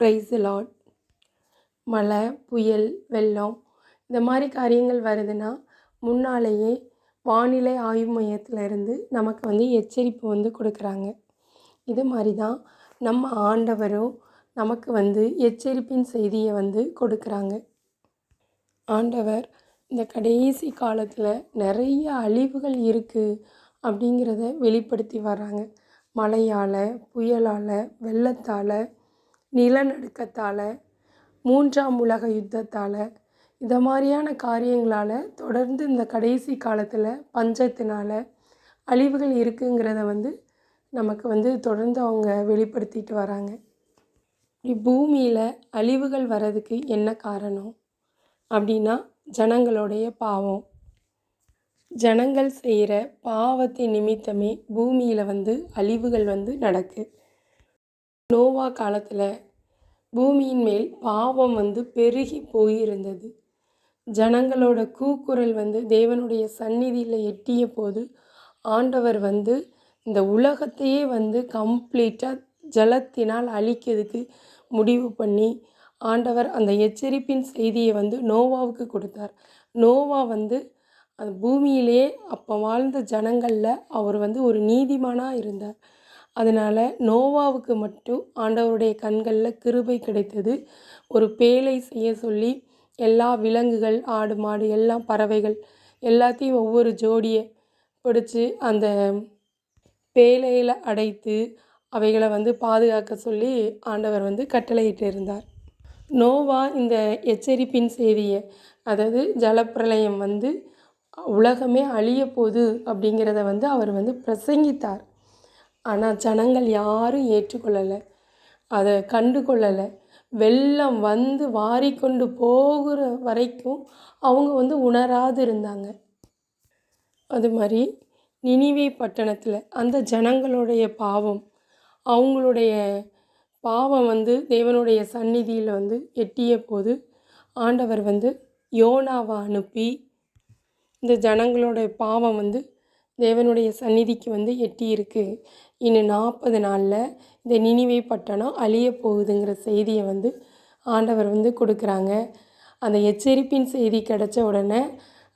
Price lot மழை புயல் வெள்ளம் இந்த மாதிரி காரியங்கள் வருதுன்னா முன்னாலேயே வானிலை ஆய்வு மையத்தில் இருந்து நமக்கு வந்து எச்சரிப்பு வந்து கொடுக்குறாங்க. இது மாதிரி தான் நம்ம ஆண்டவரும் நமக்கு வந்து எச்சரிப்பின் செய்தியை வந்து கொடுக்குறாங்க. ஆண்டவர் இந்த கடைசி காலத்தில் நிறைய அழிவுகள் இருக்குது அப்படிங்கிறத வெளிப்படுத்தி வர்றாங்க. மழையால் புயலால் வெள்ளத்தால் நிலநடுக்கத்தால் மூன்றாம் உலக யுத்தத்தால் இதை மாதிரியான காரியங்களால் தொடர்ந்து இந்த கடைசி காலத்தில் பஞ்சத்தினால் அழிவுகள் இருக்குங்கிறத வந்து நமக்கு வந்து தொடர்ந்து அவங்க வெளிப்படுத்திட்டு வராங்க. பூமியில் அழிவுகள் வர்றதுக்கு என்ன காரணம்? அப்படின்னா ஜனங்களுடைய பாவம். ஜனங்கள் செய்கிற பாவத்தின் நிமித்தமே பூமியில் வந்து அழிவுகள் வந்து நடக்குது நோவா காலத்தில் பூமியின் மேல் பாவம் வந்து பெருகி போயிருந்தது. ஜனங்களோட கூக்குரல் வந்து தேவனுடைய சந்நிதியில் எட்டிய போது ஆண்டவர் வந்து இந்த உலகத்தையே வந்து கம்ப்ளீட்டாக ஜலத்தினால் அழிக்கிறதுக்கு முடிவு பண்ணி ஆண்டவர் அந்த எச்சரிப்பின் செய்தியை வந்து நோவாவுக்கு கொடுத்தார். நோவா வந்து அந்த பூமியிலே அப்போ வாழ்ந்த ஜனங்களில் அவர் வந்து ஒரு நீதிமானாக இருந்தார். அதனால் நோவாவுக்கு மட்டும் ஆண்டவருடைய கண்களில் கிருபை கிடைத்தது. ஒரு பேழை செய்ய சொல்லி எல்லா விலங்குகள் ஆடு மாடு எல்லாம் பறவைகள் எல்லாத்தையும் ஒவ்வொரு ஜோடியை பிடிச்சி அந்த பேழையில் அடைத்து அவைகளை வந்து பாதுகாக்க சொல்லி ஆண்டவர் வந்து கட்டளையிட்டு இருந்தார் நோவா இந்த எச்சரிப்பின் செய்தியை அதாவது ஜலப்பிரளயம் வந்து உலகமே அழிய போகுது அப்படிங்கிறத வந்து அவர் வந்து பிரசங்கித்தார். ஆனால் ஜனங்கள் யாரும் ஏற்றுக்கொள்ளலை. அதை கண்டு கொள்ளலை வெள்ளம் வந்து வாரிக்கொண்டு போகிற வரைக்கும் அவங்க வந்து உணராது இருந்தாங்க. அது மாதிரி நினிவே பட்டணத்தில் அந்த ஜனங்களுடைய பாவம் அவங்களுடைய பாவம் வந்து தேவனுடைய சந்நிதியில் வந்து எட்டிய போது ஆண்டவர் வந்து யோனாவை அனுப்பி இந்த ஜனங்களுடைய பாவம் வந்து தேவனுடைய சந்நிதிக்கு வந்து எட்டியிருக்கு. இன்னும் நாற்பது நாளில் இந்த நினிவே பட்டணம் அழிய போகுதுங்கிற செய்தியை வந்து ஆண்டவர் வந்து கொடுக்குறாங்க. அந்த எச்சரிப்பின் செய்தி கிடைச்ச உடனே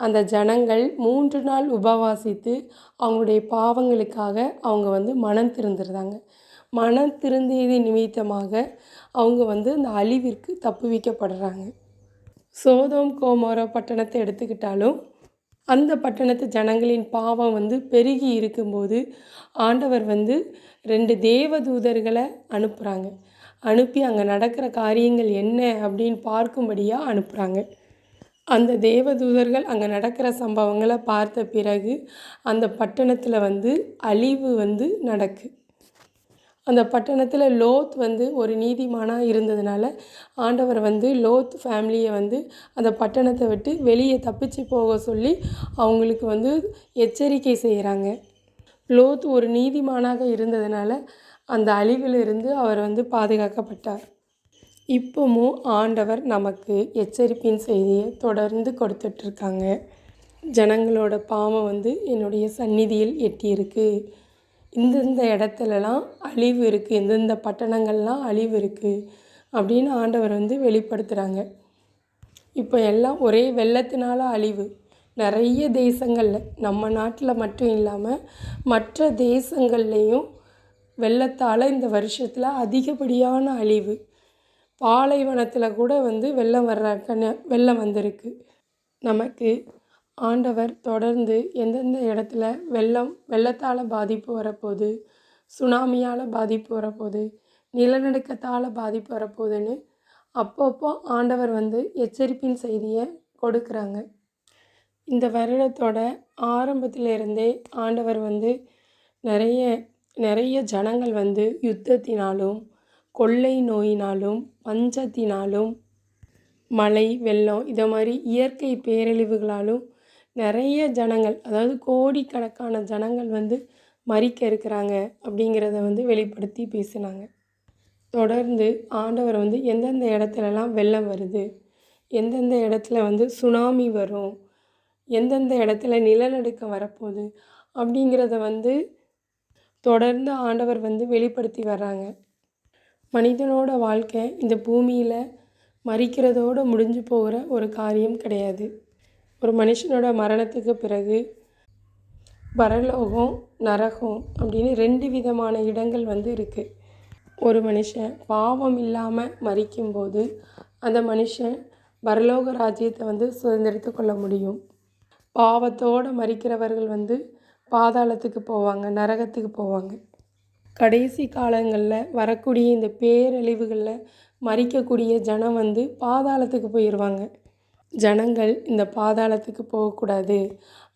அந்த ஜனங்கள் மூன்று நாள் உபவாசித்து அவங்களுடைய பாவங்களுக்காக அவங்க வந்து மனம் திருந்துருந்தாங்க மனம் திருந்தியது நிமித்தமாக அவங்க வந்து அந்த அழிவிற்கு தப்புவிக்கப்படுறாங்க. சோதோம் கோமோரோ பட்டணத்தை எடுத்துக்கிட்டாலும் அந்த பட்டணத்து ஜனங்களின் பாவம் வந்து பெருகி இருக்கும்போது ஆண்டவர் வந்து ரெண்டு தேவதூதர்களை அனுப்புகிறாங்க அனுப்பி அங்கே நடக்கிற காரியங்கள் என்ன அப்படின்னு பார்க்கும்படியாக அனுப்புகிறாங்க அந்த தேவதூதர்கள் அங்கே நடக்கிற சம்பவங்களை பார்த்த பிறகு அந்த பட்டணத்தில் வந்து அழிவு வந்து நடக்கு. அந்த பட்டணத்தில் லோத் வந்து ஒரு நீதிமானாக இருந்ததுனால ஆண்டவர் வந்து லோத் ஃபேமிலியை வந்து அந்த பட்டணத்தை விட்டு வெளியே தப்பிச்சு போக சொல்லி அவங்களுக்கு வந்து எச்சரிக்கை செய்கிறாங்க லோத் ஒரு நீதிமானாக இருந்ததுனால அந்த அழிவிலிருந்து அவர் வந்து பாதுகாக்கப்பட்டார். இப்போவும் ஆண்டவர் நமக்கு எச்சரிப்பின் செய்தியை தொடர்ந்து கொடுத்துட்ருக்காங்க ஜனங்களோட பாவம் வந்து என்னுடைய சந்நிதியில் எட்டியிருக்கு. இந்தந்த இடத்துலலாம் அழிவு இருக்குது இந்தந்த பட்டணங்கள்லாம் அழிவு இருக்குது அப்படின்னு ஆண்டவர் வந்து வெளிப்படுத்துகிறாங்க இப்போ எல்லாம் ஒரே வெள்ளத்தினால அழிவு. நிறைய தேசங்களில் நம்ம நாட்டில் மட்டும் இல்லாமல் மற்ற தேசங்கள்லேயும் வெள்ளத்தால் இந்த வருஷத்தில் அதிகப்படியான அழிவு. பாலைவனத்தில் கூட வந்து வெள்ளம் வர்ற கண்ண வெள்ளம் வந்திருக்கு. நமக்கு ஆண்டவர் தொடர்ந்து எந்தெந்த இடத்துல வெள்ளம் வெள்ளத்தால் பாதிப்பு வரப்போகுது சுனாமியால் பாதிப்பு வரப்போகுது நிலநடுக்கத்தால் பாதிப்பு வரப்போகுதுன்னு அப்பப்போ ஆண்டவர் வந்து எச்சரிப்பின் செய்தியை கொடுக்குறாங்க. இந்த வருடத்தோட ஆரம்பத்திலிருந்தே ஆண்டவர் வந்து நிறைய நிறைய ஜனங்கள் வந்து யுத்தத்தினாலும் கொள்ளை நோயினாலும் பஞ்சத்தினாலும் மழை வெள்ளம் இதை மாதிரி இயற்கை பேரழிவுகளாலும் நிறைய ஜனங்கள் அதாவது கோடிக்கணக்கான ஜனங்கள் வந்து மறிக்க இருக்கிறாங்க அப்படிங்கிறத வந்து வெளிப்படுத்தி பேசினாங்க. தொடர்ந்து ஆண்டவர் வந்து எந்தெந்த இடத்துலலாம் வெள்ளம் வருது எந்தெந்த இடத்துல வந்து சுனாமி வரும் எந்தெந்த இடத்துல நிலநடுக்கம் வரப்போகுது அப்படிங்கிறத வந்து தொடர்ந்து ஆண்டவர் வந்து வெளிப்படுத்தி வர்றாங்க. மனிதனோட வாழ்க்கை இந்த பூமியில் மறிக்கிறதோடு முடிஞ்சு போகிற ஒரு காரியம் கிடையாது. ஒரு மனுஷனோட மரணத்துக்கு பிறகு பரலோகம் நரகம் அப்படின்னு ரெண்டு விதமான இடங்கள் வந்து இருக்குது ஒரு மனுஷன் பாவம் இல்லாமல் மறிக்கும்போது அந்த மனுஷன் பரலோக ராஜ்யத்தை வந்து சுதந்திரித்து கொள்ள முடியும். பாவத்தோடு மறிக்கிறவர்கள் வந்து பாதாளத்துக்கு போவாங்க நரகத்துக்கு போவாங்க. கடைசி காலங்களில் வரக்கூடிய இந்த பேரழிவுகளில் மறிக்கக்கூடிய ஜனம் வந்து பாதாளத்துக்கு போயிடுவாங்க ஜனங்கள் இந்த பாதாளத்துக்கு போகக்கூடாது.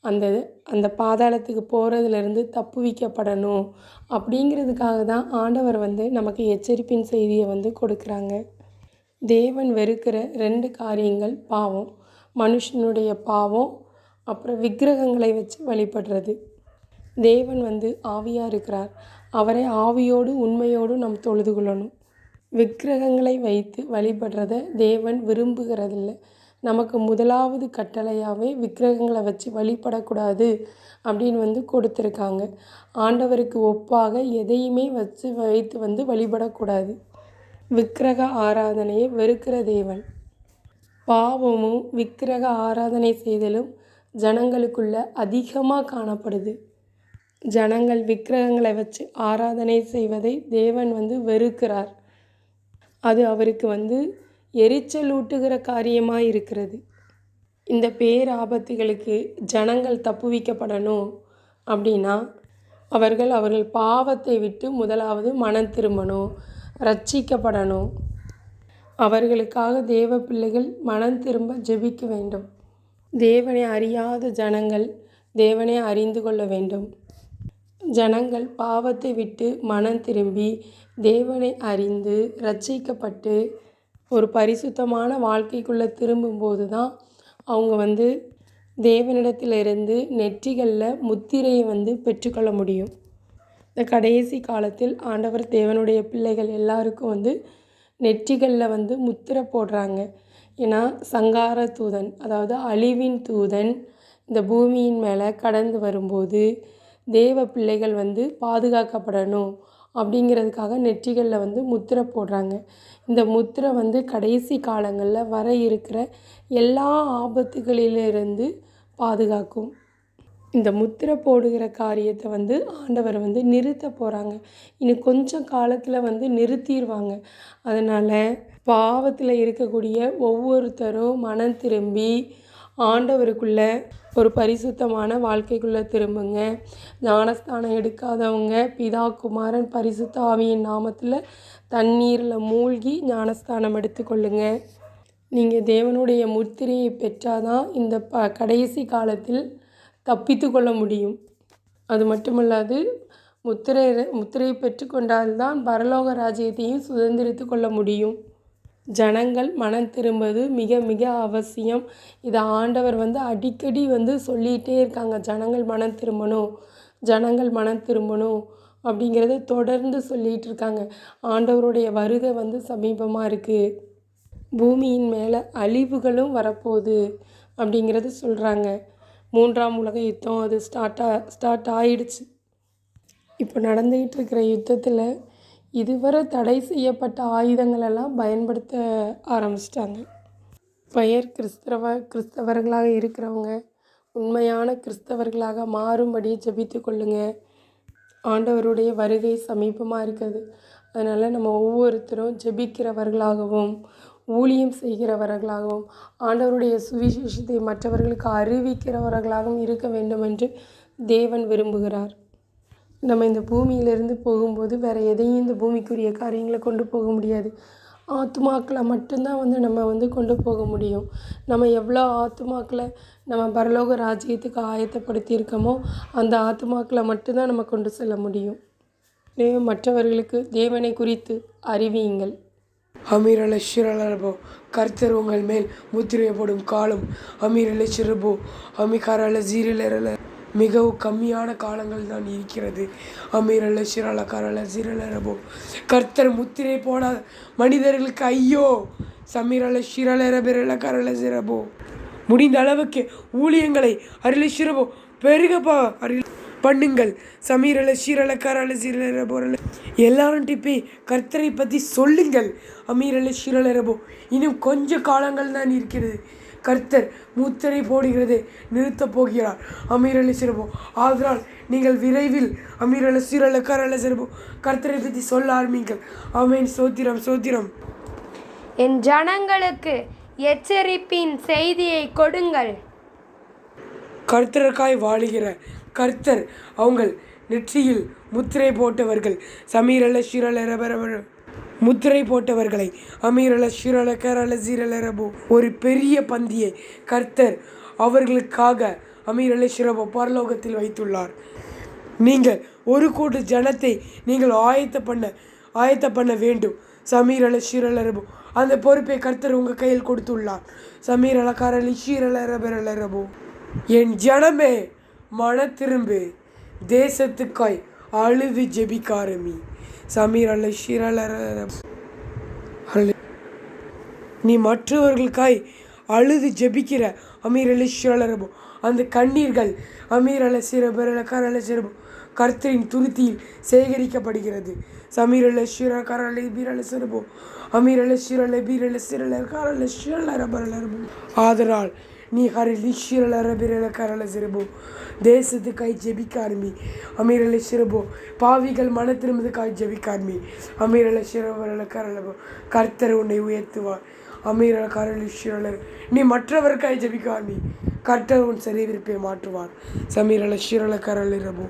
அந்த அந்த பாதாளத்துக்கு போகிறதுலேருந்து தப்புவிக்கப்படணும் அப்படிங்கிறதுக்காக தான் ஆண்டவர் வந்து நமக்கு எச்சரிப்பின் செய்தியை வந்து கொடுக்குறாங்க. தேவன் வெறுக்கிற ரெண்டு காரியங்கள் பாவம் மனுஷனுடைய பாவம் அப்புறம் விக்கிரகங்களை வச்சு வழிபடுறது. தேவன் வந்து ஆவியாக இருக்கிறார். அவரை ஆவியோடு உண்மையோடு நாம் தொழுது கொள்ளணும். விக்கிரகங்களை வைத்து வழிபடுறத தேவன் விரும்புகிறதில்ல. நமக்கு முதலாவது கட்டளையாகவே விக்கிரகங்களை வச்சு வழிபடக்கூடாது அப்படின்னு வந்து கொடுத்துருக்காங்க. ஆண்டவருக்கு ஒப்பாக எதையுமே வச்சு வைத்து வந்து வழிபடக்கூடாது. விக்கிரக ஆராதனையை வெறுக்கிற தேவன். பாவமும் விக்கிரக ஆராதனை செய்தலும் ஜனங்களுக்குள்ள அதிகமாக காணப்படுது. ஜனங்கள் விக்கிரகங்களை வச்சு ஆராதனை செய்வதை தேவன் வந்து வெறுக்கிறார். அது அவருக்கு வந்து எரிச்சல் ஊட்டுகிற காரியமாக இருக்கிறது இந்த பேராபத்துகளுக்கு ஜனங்கள் தப்புவிக்கப்படணும் அப்படின்னா அவர்கள் அவர்கள் பாவத்தை விட்டு முதலாவது மனம் திரும்பணும் ரட்சிக்கப்படணும். அவர்களுக்காக தேவ பிள்ளைகள் மனம் திரும்ப ஜெபிக்க வேண்டும். தேவனை அறியாத ஜனங்கள் தேவனை அறிந்து கொள்ள வேண்டும். ஜனங்கள் பாவத்தை விட்டு மனம் திரும்பி தேவனை அறிந்து ரட்சிக்கப்பட்டு ஒரு பரிசுத்தமான வாழ்க்கைக்குள்ளே திரும்பும்போது தான் அவங்க வந்து தேவனிடத்திலிருந்து நெற்றிகளில் முத்திரையை வந்து பெற்றுக்கொள்ள முடியும். இந்த கடைசி காலத்தில் ஆண்டவர் தேவனுடைய பிள்ளைகள் எல்லாருக்கும் வந்து நெற்றிகளில் வந்து முத்திரை போடுறாங்க. ஏன்னா சங்கார தூதன் அதாவது அழிவின் தூதன் இந்த பூமியின் மேலே கடந்து வரும்போது தேவ பிள்ளைகள் வந்து பாதுகாக்கப்படணும். அப்படிங்கிறதுக்காக நெற்றிகளில் வந்து முத்திரை போடுறாங்க. இந்த முத்திரை வந்து கடைசி காலங்களில் வர இருக்கிற எல்லா ஆபத்துகளிலிருந்து பாதுகாக்கும். இந்த முத்திரை போடுகிற காரியத்தை வந்து ஆண்டவர் வந்து நிறுத்த போகிறாங்க இன்னும் கொஞ்சம் காலத்தில் வந்து நிறுத்திடுவாங்க அதனால் பாவத்தில் இருக்கக்கூடிய ஒவ்வொருத்தரும் மனம் திரும்பி ஆண்டவருக்குள்ள ஒரு பரிசுத்தமான வாழ்க்கைக்குள்ளே திரும்புங்க. ஞானஸ்தானம் எடுக்காதவங்க பிதா குமாரன் பரிசுத்த ஆவியின் நாமத்தில் தண்ணீரில் மூழ்கி ஞானஸ்தானம் எடுத்துக்கொள்ளுங்க. நீங்கள் தேவனுடைய முத்திரையை பெற்றாதான் இந்த ப கடைசி காலத்தில் தப்பித்து கொள்ள முடியும். அது மட்டுமல்லாது முத்திரை முத்திரை பெற்றுக்கொண்டால்தான் பரலோக ராஜ்யத்தையும் சுதந்திரித்து கொள்ள முடியும். ஜனங்கள் மனம் திரும்புவது மிக மிக அவசியம். இதை ஆண்டவர் வந்து அடிக்கடி வந்து சொல்லிகிட்டே இருக்காங்க. ஜனங்கள் மனம் திரும்பணும் ஜனங்கள் மனம் திரும்பணும் அப்படிங்கிறத தொடர்ந்து சொல்லிகிட்டு இருக்காங்க. ஆண்டவருடைய வருகை வந்து சமீபமாக இருக்குது பூமியின் மேலே அழிவுகளும் வரப்போகுது அப்படிங்கிறது சொல்கிறாங்க மூன்றாம் உலக யுத்தம் அது ஸ்டார்ட்டாக ஸ்டார்ட் ஆயிடுச்சு. இப்போ நடந்துக்கிட்டு இருக்கிற யுத்தத்தில் இதுவரை தடை செய்யப்பட்ட ஆயுதங்களெல்லாம் பயன்படுத்த ஆரம்பிச்சிட்டாங்க. பெயர் கிறிஸ்தவ கிறிஸ்தவர்களாக இருக்கிறவங்க உண்மையான கிறிஸ்தவர்களாக மாறும்படி ஜெபித்து கொள்ளுங்க. ஆண்டவருடைய வருகை சமீபமாக இருக்குது அதனால் நம்ம ஒவ்வொருத்தரும் ஜெபிக்கிறவர்களாகவும் ஊழியம் செய்கிறவர்களாகவும் ஆண்டவருடைய சுவிசேஷத்தை மற்றவர்களுக்கு அறிவிக்கிறவர்களாகவும் இருக்க வேண்டும் என்று தேவன் விரும்புகிறார். நம்ம இந்த பூமியிலிருந்து போகும்போது வேறு எதையும் இந்த பூமிக்குரிய காரியங்களை கொண்டு போக முடியாது. ஆத்துமாக்களை மட்டும்தான் வந்து நம்ம வந்து கொண்டு போக முடியும். நம்ம எவ்வளோ ஆத்துமாக்களை நம்ம பரலோக ராஜ்யத்துக்கு ஆயத்தப்படுத்தியிருக்கோமோ அந்த ஆத்துமாக்களை மட்டும்தான் நம்ம கொண்டு செல்ல முடியும். மற்றவர்களுக்கு தேவனை குறித்து அறிவியுங்கள். அமீரல ஷிரலபோ கர்த்தர் உங்கள் மேல் முத்திரையப்படும் காலம். அமீரல சிறபோ அமிகாரல ஜீரலரல மிகவும் கம்மியான காலங்கள் தான் இருக்கிறது. அமீரல ஷிரல கரல ஜீரலரபோ கர்த்தர் முத்திரை போடாத மனிதர்களுக்கு ஐயோ சமீரல ஷிரலர பிரல கரல சிறபோ முடிந்த அளவுக்கு ஊழியங்களை அருளை சிறபோ பெருகப்பா அருள் பண்ணுங்கள். சமீரல ஷீரல கரல சீரல போரல எல்லாரும் டிப்பி கர்த்தரை பற்றி சொல்லுங்கள். அமீரல ஷீரல ரபோ இன்னும் கொஞ்சம் காலங்கள் தான் இருக்கிறது. கர்த்தர் முத்திரை போடுகிறதை நிறுத்தப் போகிறார். அமீரல சிறப்போ ஆதலால் நீங்கள் விரைவில் அமீரல சீரல கரல சிறப்போ கர்த்தரை பற்றி சொல்ல ஆரம்பிங்கள். ஆமென். சோத்திரம் சோத்திரம். என் ஜனங்களுக்கு எச்சரிப்பின் செய்தியை கொடுங்கள். கர்த்தருக்காய் வாழுகிற கர்த்தர் அவங்கள் நெற்றியில் முத்திரை போட்டவர்கள். சமீரல ஷிரல ரபரபர முத்திரை போட்டவர்களை. அமீரல ஷிரல கரல சீரல ரபோ. ஒரு பெரிய பந்தியை கர்த்தர் அவர்களுக்காக அமீரல ஷிரபோ பரலோகத்தில் வைத்துள்ளார். நீங்கள் ஒரு கூட்டு ஜனத்தை நீங்கள் ஆயத்த பண்ண ஆயத்த பண்ண வேண்டும். சமீர் அல ஷீரல அந்த பொறுப்பை கர்த்தர் உங்கள் கையில் கொடுத்துள்ளார். சமீர் அல கரலி என் ஜனமே மன திரும்பு தேசத்துக்காய் அழுது ஜெபிக்காரமி. சமீர் அல ஷீரல நீ மற்றவர்களுக்காய் அழுது ஜெபிக்கிற அமீர் அலி ஷீரலரபோ அந்த கண்ணீர்கள் அமீர் அல சிறபரல கரல சிறபு கர்த்தரின் துருத்தியில் சேகரிக்கப்படுகிறது. சமீர் அல ஷிர கரல பீரல சிறபோ அமீர் அல ஷிரல பீரல சிரல கரல ஷிரல ரபரலரபு நீ ஹரிலி ஷிரல பிரல கரல சிறுபோ தேசத்துக்காய் ஜெபிக்க ஆரம்பி அமீரல சிறுபோ பாவிகள் மன திரும்பதுக்காய் ஜெபிக்க அமீரல அமீர் கரலபோ கர்த்தர் உன்னை உயர்த்துவார் அமீரல கரலிஷிரலர் நீ மற்றவருக்காய் ஜெபிக்க கர்த்தர் உன் சரிவிருப்பை மாற்றுவார் சமீரல ஷிரல கரலிரபோ